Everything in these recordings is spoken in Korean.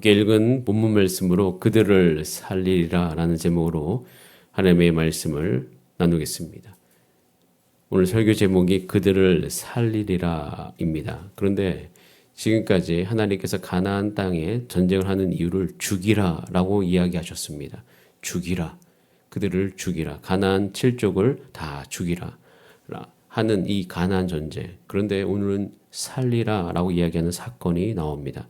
함께 읽은 본문 말씀으로 그들을 살리리라 라는 제목으로 하나님의 말씀을 나누겠습니다. 오늘 설교 제목이 그들을 살리리라입니다. 그런데 지금까지 하나님께서 가나안 땅에 전쟁을 하는 이유를 죽이라라고 이야기하셨습니다. 죽이라. 그들을 죽이라. 가나안 칠족을 다 죽이라. 하는 이 가나안 전쟁. 그런데 오늘은 살리라라고 이야기하는 사건이 나옵니다.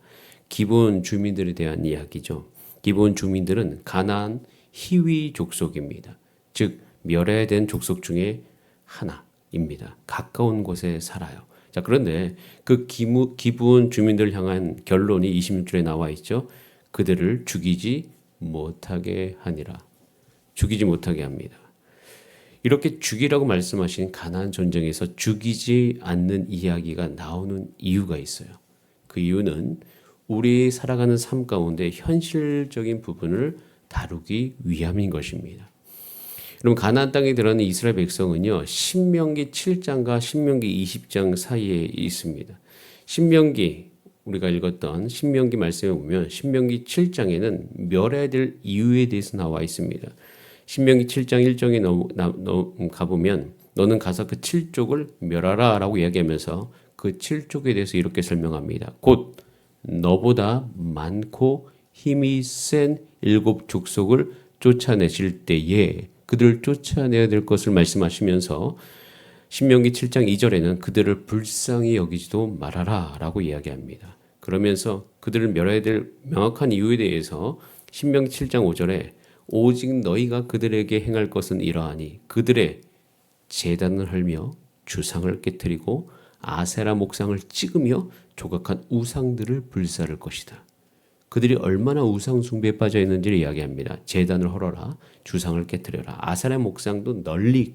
기본 주민들에 대한 이야기죠. 기본 주민들은 가나안 히위 족속입니다. 즉 멸해된 족속 중에 하나입니다. 가까운 곳에 살아요. 자 그런데 그 기무, 기본 주민들 향한 결론이 26절에 나와 있죠. 그들을 죽이지 못하게 하니라. 죽이지 못하게 합니다. 이렇게 죽이라고 말씀하신 가나안 전쟁에서 죽이지 않는 이야기가 나오는 이유가 있어요. 그 이유는 우리 살아가는 삶 가운데 현실적인 부분을 다루기 위함인 것입니다. 여러분 가나안 땅에 들어가는 이스라엘 백성은요. 신명기 7장과 신명기 20장 사이에 있습니다. 신명기 우리가 읽었던 신명기 말씀에 보면 신명기 7장에는 멸해야 이유에 대해서 나와 있습니다. 신명기 7장 1정에 너, 나, 너, 가보면 너는 가서 그 7족을 멸하라 라고 이야기하면서 그 7족에 대해서 이렇게 설명합니다. 곧 너보다 많고 힘이 센 일곱 족속을 쫓아내실 때에 그들을 쫓아내야 될 것을 말씀하시면서 신명기 7장 2절에는 그들을 불쌍히 여기지도 말아라 라고 이야기합니다. 그러면서 그들을 멸해야 될 명확한 이유에 대해서 신명기 7장 5절에 오직 너희가 그들에게 행할 것은 이러하니 그들의 재단을 헐며 주상을 깨뜨리고 아세라 목상을 찍으며 조각한 우상들을 불사를 것이다. 그들이 얼마나 우상 숭배에 빠져 있는지를 이야기합니다. 재단을 헐어라, 주상을 깨뜨려라. 아사의 목상도 널리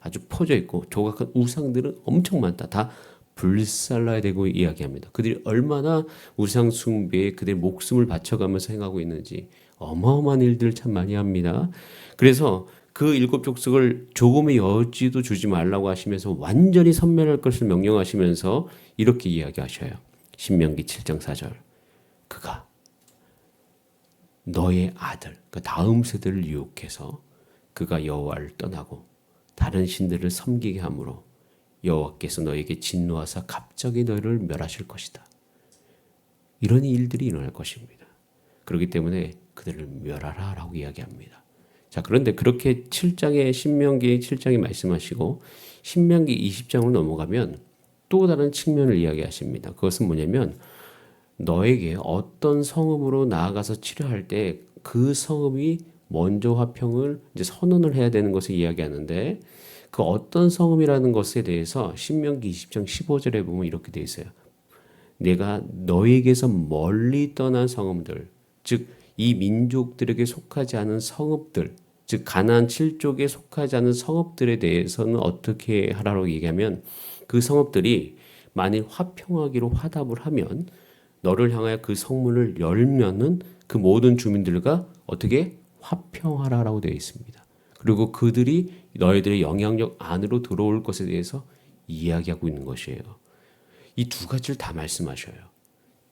아주 퍼져 있고 조각한 우상들은 엄청 많다. 다 불살라야 되고 이야기합니다. 그들이 얼마나 우상 숭배에 그들의 목숨을 바쳐가면서 행하고 있는지 어마어마한 일들 참 많이 합니다. 그래서 그 일곱 족속을 조금의 여지도 주지 말라고 하시면서 완전히 선멸할 것을 명령하시면서 이렇게 이야기하셔요. 신명기 7장 4절. 그가 너의 아들, 그 다음 세대를 유혹해서 그가 여호와를 떠나고 다른 신들을 섬기게 함으로 여호와께서 너에게 진노하사 갑자기 너를 멸하실 것이다. 이런 일들이 일어날 것입니다. 그렇기 때문에 그들을 멸하라라고 이야기합니다. 자, 그런데 그렇게 7장에 신명기 7장에 말씀하시고 신명기 20장으로 넘어가면 또 다른 측면을 이야기하십니다. 그것은 뭐냐면 너에게 어떤 성읍으로 나아가서 치료할 때 그 성읍이 먼저 화평을 이제 선언을 해야 되는 것을 이야기하는데 그 어떤 성읍이라는 것에 대해서 신명기 20장 15절에 보면 이렇게 돼 있어요. 내가 너에게서 멀리 떠난 성읍들, 즉 이 민족들에게 속하지 않은 성읍들, 즉 가나안 7족에 속하지 않은 성읍들에 대해서는 어떻게 하라고 얘기하면 그 성읍들이 만일 화평하기로 화답을 하면 너를 향하여 그 성문을 열면은 그 모든 주민들과 어떻게 화평하라라고 되어 있습니다. 그리고 그들이 너희들의 영향력 안으로 들어올 것에 대해서 이야기하고 있는 것이에요. 이 두 가지를 다 말씀하셔요.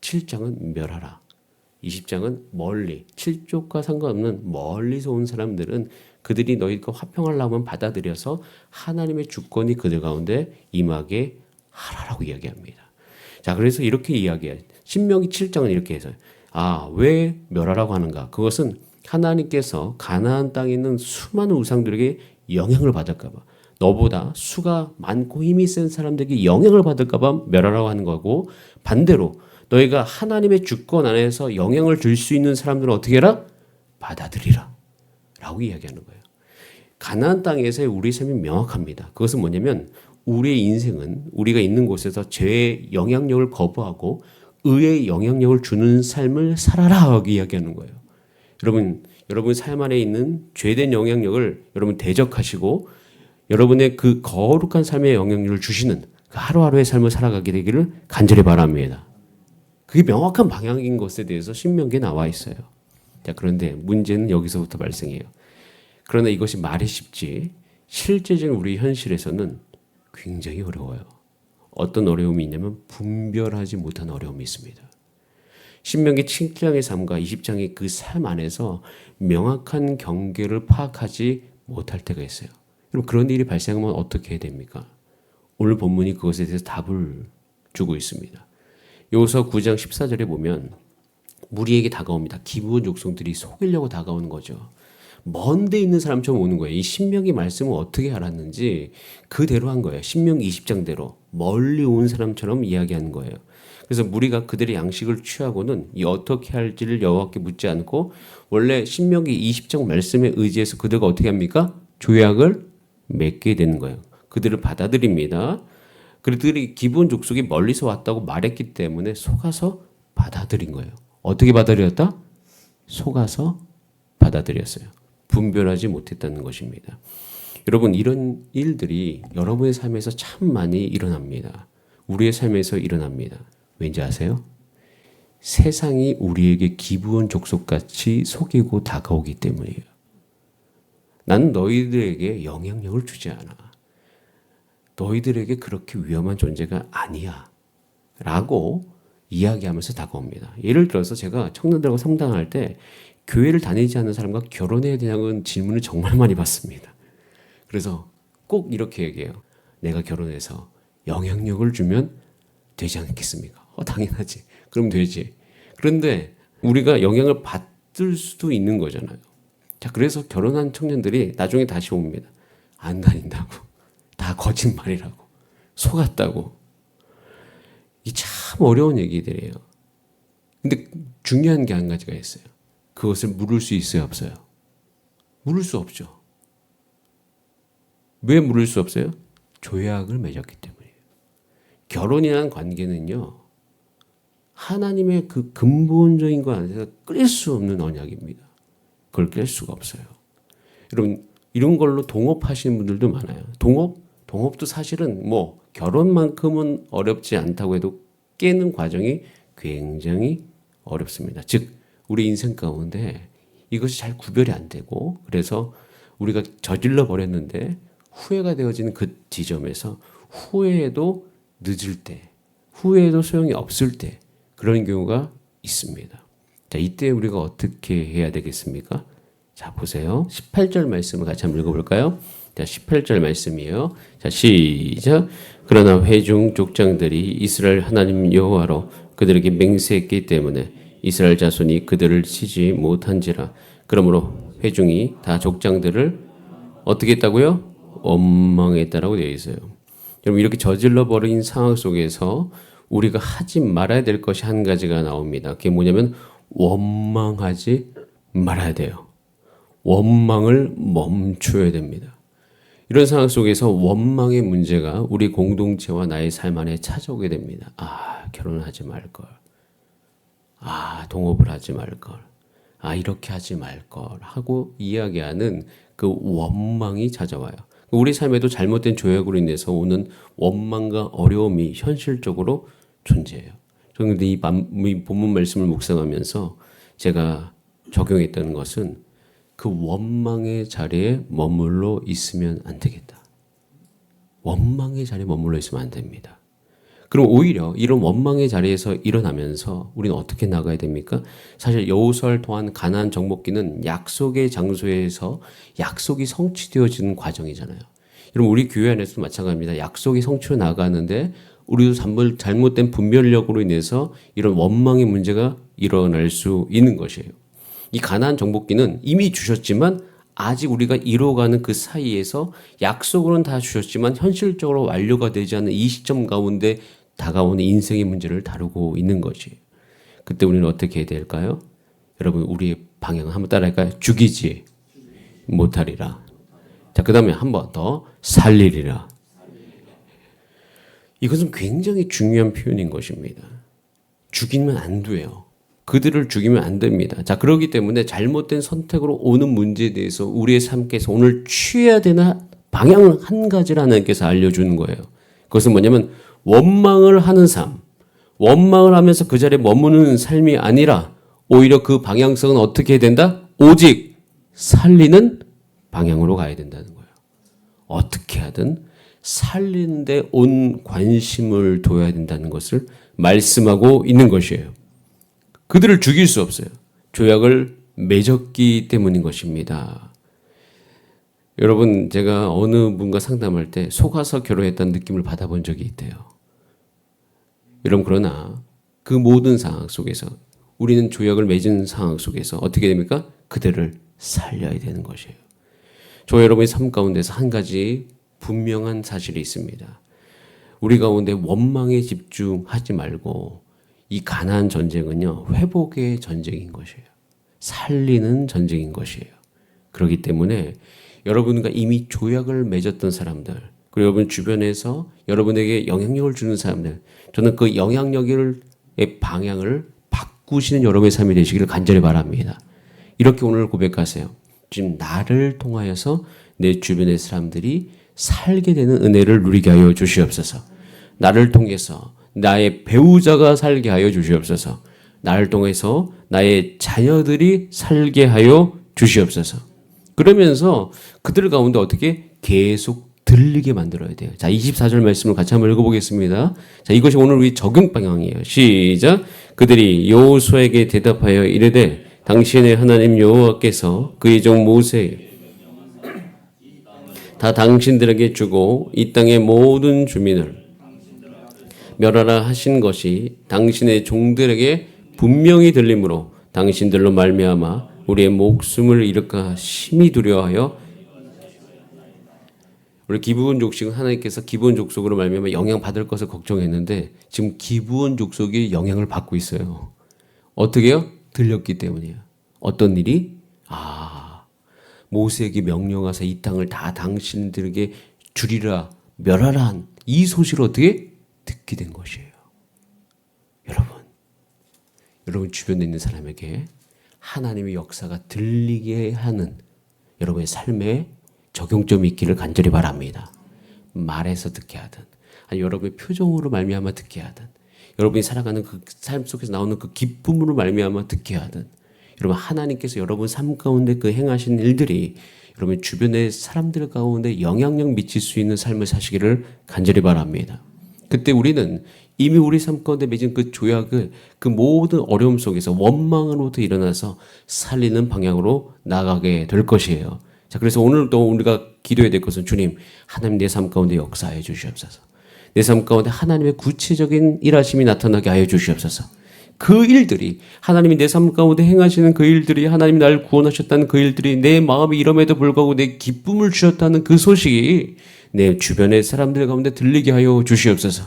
7장은 멸하라. 20장은 멀리, 7쪽과 상관없는 멀리서 온 사람들은 그들이 너희가 화평하려면 받아들여서 하나님의 주권이 그들 가운데 임하게 하라라고 이야기합니다. 자, 그래서 이렇게 이야기해요. 신명기 7장은 이렇게 해서 아, 왜 멸하라고 하는가? 그것은 하나님께서 가나안 땅에 있는 수많은 우상들에게 영향을 받을까 봐 너보다 수가 많고 힘이 센 사람들에게 영향을 받을까 봐 멸하라고 하는 거고 반대로 너희가 하나님의 주권 안에서 영향을 줄 수 있는 사람들은 어떻게 해라? 받아들이라. 라고 이야기하는 거예요. 가나안 땅에서의 우리 삶이 명확합니다. 그것은 뭐냐면 우리의 인생은 우리가 있는 곳에서 죄의 영향력을 거부하고 의의 영향력을 주는 삶을 살아라 하고 이야기하는 거예요. 여러분, 여러분 삶 안에 있는 죄된 영향력을 여러분 대적하시고 여러분의 그 거룩한 삶의 영향력을 주시는 그 하루하루의 삶을 살아가게 되기를 간절히 바랍니다. 그게 명확한 방향인 것에 대해서 신명기에 나와 있어요. 자, 그런데 문제는 여기서부터 발생해요. 그러나 이것이 말이 쉽지 실제적인 우리 현실에서는 굉장히 어려워요. 어떤 어려움이 있냐면 분별하지 못한 어려움이 있습니다. 신명기 7장의 삶과 20장의 그 삶 안에서 명확한 경계를 파악하지 못할 때가 있어요. 그럼 그런 일이 발생하면 어떻게 해야 됩니까? 오늘 본문이 그것에 대해서 답을 주고 있습니다. 여기서 9장 14절에 보면 무리에게 다가옵니다. 기부원 족속들이 속이려고 다가오는 거죠. 먼데 있는 사람처럼 오는 거예요. 이 신명기 말씀을 어떻게 알았는지 그대로 한 거예요. 신명기 20장대로 멀리 온 사람처럼 이야기하는 거예요. 그래서 무리가 그들의 양식을 취하고는 이 어떻게 할지를 여호와께 묻지 않고 원래 신명기 20장 말씀에 의지해서 그들가 어떻게 합니까? 조약을 맺게 되는 거예요. 그들을 받아들입니다. 그들이 기본 족속이 멀리서 왔다고 말했기 때문에 속아서 받아들인 거예요. 어떻게 받아들였다? 속아서 받아들였어요. 분별하지 못했다는 것입니다. 여러분 이런 일들이 여러분의 삶에서 참 많이 일어납니다. 우리의 삶에서 일어납니다. 왠지 아세요? 세상이 우리에게 기부원 족속같이 속이고 다가오기 때문이에요. 나는 너희들에게 영향력을 주지 않아. 너희들에게 그렇게 위험한 존재가 아니야. 라고 이야기하면서 다가옵니다. 예를 들어서 제가 청년들하고 상담할 때 교회를 다니지 않는 사람과 결혼해야 되냐는 질문을 정말 많이 받습니다. 그래서 꼭 이렇게 얘기해요. 내가 결혼해서 영향력을 주면 되지 않겠습니까? 어, 당연하지. 그럼 되지. 그런데 우리가 영향을 받을 수도 있는 거잖아요. 자, 그래서 결혼한 청년들이 나중에 다시 옵니다. 안 다닌다고. 다 거짓말이라고. 속았다고. 이참 어려운 얘기들이에요. 근데 중요한 게 한 가지가 있어요. 그것을 물을 수 있어요, 없어요? 물을 수 없죠. 왜 물을 수 없어요? 조약을 맺었기 때문이에요. 결혼이라는 관계는요, 하나님의 그 근본적인 것 안에서 끌수 없는 언약입니다. 그걸 깰 수가 없어요. 여러분, 이런 걸로 동업하시는 분들도 많아요. 동업? 동업도 사실은 뭐 결혼만큼은 어렵지 않다고 해도 깨는 과정이 굉장히 어렵습니다. 즉, 우리 인생 가운데 이것이 잘 구별이 안 되고 그래서 우리가 저질러 버렸는데 후회가 되어지는 그 지점에서 후회해도 늦을 때, 후회해도 소용이 없을 때 그런 경우가 있습니다. 자, 이때 우리가 어떻게 해야 되겠습니까? 자, 보세요. 18절 말씀을 같이 한번 읽어볼까요? 자, 18절 말씀이에요. 자, 시작. 그러나 회중 족장들이 이스라엘 하나님 여호와로 그들에게 맹세했기 때문에 이스라엘 자손이 그들을 치지 못한지라. 그러므로 회중이 다 족장들을 어떻게 했다고요? 원망했다라고 되어 있어요. 여러분 이렇게 저질러 버린 상황 속에서 우리가 하지 말아야 될 것이 한 가지가 나옵니다. 그게 뭐냐면 원망하지 말아야 돼요. 원망을 멈춰야 됩니다. 이런 상황 속에서 원망의 문제가 우리 공동체와 나의 삶 안에 찾아오게 됩니다. 아, 결혼을 하지 말걸. 아, 동업을 하지 말걸. 아, 이렇게 하지 말걸. 하고 이야기하는 그 원망이 찾아와요. 우리 삶에도 잘못된 조약으로 인해서 오는 원망과 어려움이 현실적으로 존재해요. 저는 이 본문 말씀을 묵상하면서 제가 적용했던 것은 그 원망의 자리에 머물러 있으면 안 되겠다. 원망의 자리에 머물러 있으면 안 됩니다. 그럼 오히려 이런 원망의 자리에서 일어나면서 우리는 어떻게 나가야 됩니까? 사실 여호수아를 통한 가나안 정복기는 약속의 장소에서 약속이 성취되어지는 과정이잖아요. 여러분 우리 교회 안에서도 마찬가지입니다. 약속이 성취로 나가는데 우리도 잘못된 분별력으로 인해서 이런 원망의 문제가 일어날 수 있는 것이에요. 이 가나안 정복기는 이미 주셨지만 아직 우리가 이뤄가는 그 사이에서 약속으로는 다 주셨지만 현실적으로 완료가 되지 않는 이 시점 가운데 다가오는 인생의 문제를 다루고 있는 것이. 그때 우리는 어떻게 해야 될까요? 여러분 우리의 방향 한번 따라할까요? 죽이지 못하리라. 자, 그 다음에 한 번 더 살리리라. 이것은 굉장히 중요한 표현인 것입니다. 죽이면 안 돼요. 그들을 죽이면 안 됩니다. 자, 그러기 때문에 잘못된 선택으로 오는 문제에 대해서 우리의 삶께서 오늘 취해야 되나 방향 한 가지를 하나님께서 알려주는 거예요. 그것은 뭐냐면 원망을 하는 삶, 원망을 하면서 그 자리에 머무는 삶이 아니라 오히려 그 방향성은 어떻게 해야 된다? 오직 살리는 방향으로 가야 된다는 거예요. 어떻게 하든 살리는데 온 관심을 둬야 된다는 것을 말씀하고 있는 것이에요. 그들을 죽일 수 없어요. 조약을 맺었기 때문인 것입니다. 여러분, 제가 어느 분과 상담할 때 속아서 결혼했다는 느낌을 받아본 적이 있대요. 여러분, 그러나 그 모든 상황 속에서 우리는 조약을 맺은 상황 속에서 어떻게 됩니까? 그들을 살려야 되는 것이에요. 저 여러분의 삶 가운데서 한 가지 분명한 사실이 있습니다. 우리 가운데 원망에 집중하지 말고 이 가나안 전쟁은요 회복의 전쟁인 것이에요. 살리는 전쟁인 것이에요. 그렇기 때문에 여러분과 이미 조약을 맺었던 사람들 그리고 여러분 주변에서 여러분에게 영향력을 주는 사람들 저는 그 영향력의 방향을 바꾸시는 여러분의 삶이 되시기를 간절히 바랍니다. 이렇게 오늘 고백하세요. 지금 나를 통하여서 내 주변의 사람들이 살게 되는 은혜를 누리게 하여 주시옵소서. 나를 통해서 나의 배우자가 살게 하여 주시옵소서. 나를 통해서 나의 자녀들이 살게 하여 주시옵소서. 그러면서 그들 가운데 어떻게 계속 들리게 만들어야 돼요. 자, 24절 말씀을 같이 한번 읽어보겠습니다. 자, 이것이 오늘 우리 적용 방향이에요. 시작. 그들이 여호수아에게 대답하여 이르되 당신의 하나님 여호와께서 그의 종 모세 다 당신들에게 주고 이 땅의 모든 주민을 멸하라 하신 것이 당신의 종들에게 분명히 들림으로 당신들로 말미암아 우리의 목숨을 잃을까 심히 두려워하여 우리 기부원 족식은 하나님께서 기부원 족속으로 말미암아 영향 받을 것을 걱정했는데 지금 기부원 족속이 영향을 받고 있어요. 어떻게요? 들렸기 때문이에요. 어떤 일이? 아, 모세에게 명령하사 이 땅을 다 당신들에게 주리라 멸하라 한 이 소식을 어떻게 듣게 된 것이에요. 여러분, 여러분 주변에 있는 사람에게 하나님의 역사가 들리게 하는 여러분의 삶에 적용점이 있기를 간절히 바랍니다. 말해서 듣게 하든, 아니 여러분의 표정으로 말미암아 듣게 하든, 여러분이 살아가는 그 삶 속에서 나오는 그 기쁨으로 말미암아 듣게 하든, 여러분 하나님께서 여러분 삶 가운데 그 행하신 일들이 여러분 주변의 사람들 가운데 영향력 미칠 수 있는 삶을 사시기를 간절히 바랍니다. 그때 우리는 이미 우리 삶 가운데 맺은 그 조약을 그 모든 어려움 속에서 원망으로부터 일어나서 살리는 방향으로 나가게 될 것이에요. 자, 그래서 오늘도 우리가 기도해야 될 것은 주님, 하나님 내 삶 가운데 역사해 주시옵소서. 내 삶 가운데 하나님의 구체적인 일하심이 나타나게 하여 주시옵소서. 그 일들이 하나님이 내 삶 가운데 행하시는 그 일들이 하나님이 나를 구원하셨다는 그 일들이 내 마음이 이럼에도 불구하고 내 기쁨을 주셨다는 그 소식이 내 주변의 사람들 가운데 들리게 하여 주시옵소서.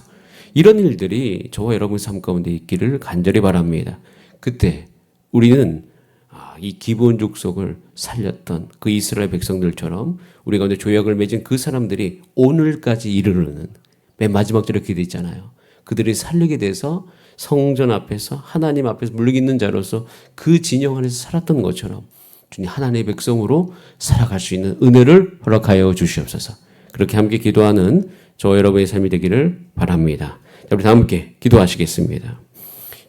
이런 일들이 저와 여러분 삶 가운데 있기를 간절히 바랍니다. 그때 우리는 아, 이 기본 족속을 살렸던 그 이스라엘 백성들처럼 우리 가운데 조약을 맺은 그 사람들이 오늘까지 이르르는 맨 마지막 절에 기도 있잖아요. 그들이 살리게 돼서 성전 앞에서 하나님 앞에서 물리있는 자로서 그 진영 안에서 살았던 것처럼 주님 하나님의 백성으로 살아갈 수 있는 은혜를 허락하여 주시옵소서. 그렇게 함께 기도하는 저 여러분의 삶이 되기를 바랍니다. 우리 다 함께 기도하시겠습니다.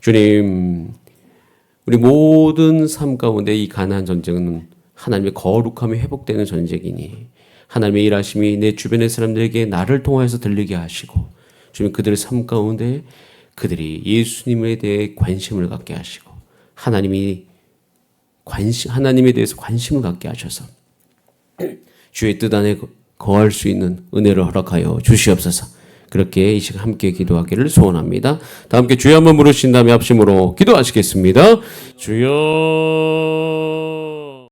주님, 우리 모든 삶 가운데 이 가나안 전쟁은 하나님의 거룩함이 회복되는 전쟁이니 하나님의 일하심이 내 주변의 사람들에게 나를 통하여서 들리게 하시고 주님 그들의 삶 가운데 그들이 예수님에 대해 관심을 갖게 하시고 하나님이 관심 하나님에 대해서 관심을 갖게 하셔서 주의 뜻 안에 거할 수 있는 은혜를 허락하여 주시옵소서. 그렇게 이 시간 함께 기도하기를 소원합니다. 다 함께 주여 한번 부르신 다음에 합심으로 기도하시겠습니다. 주여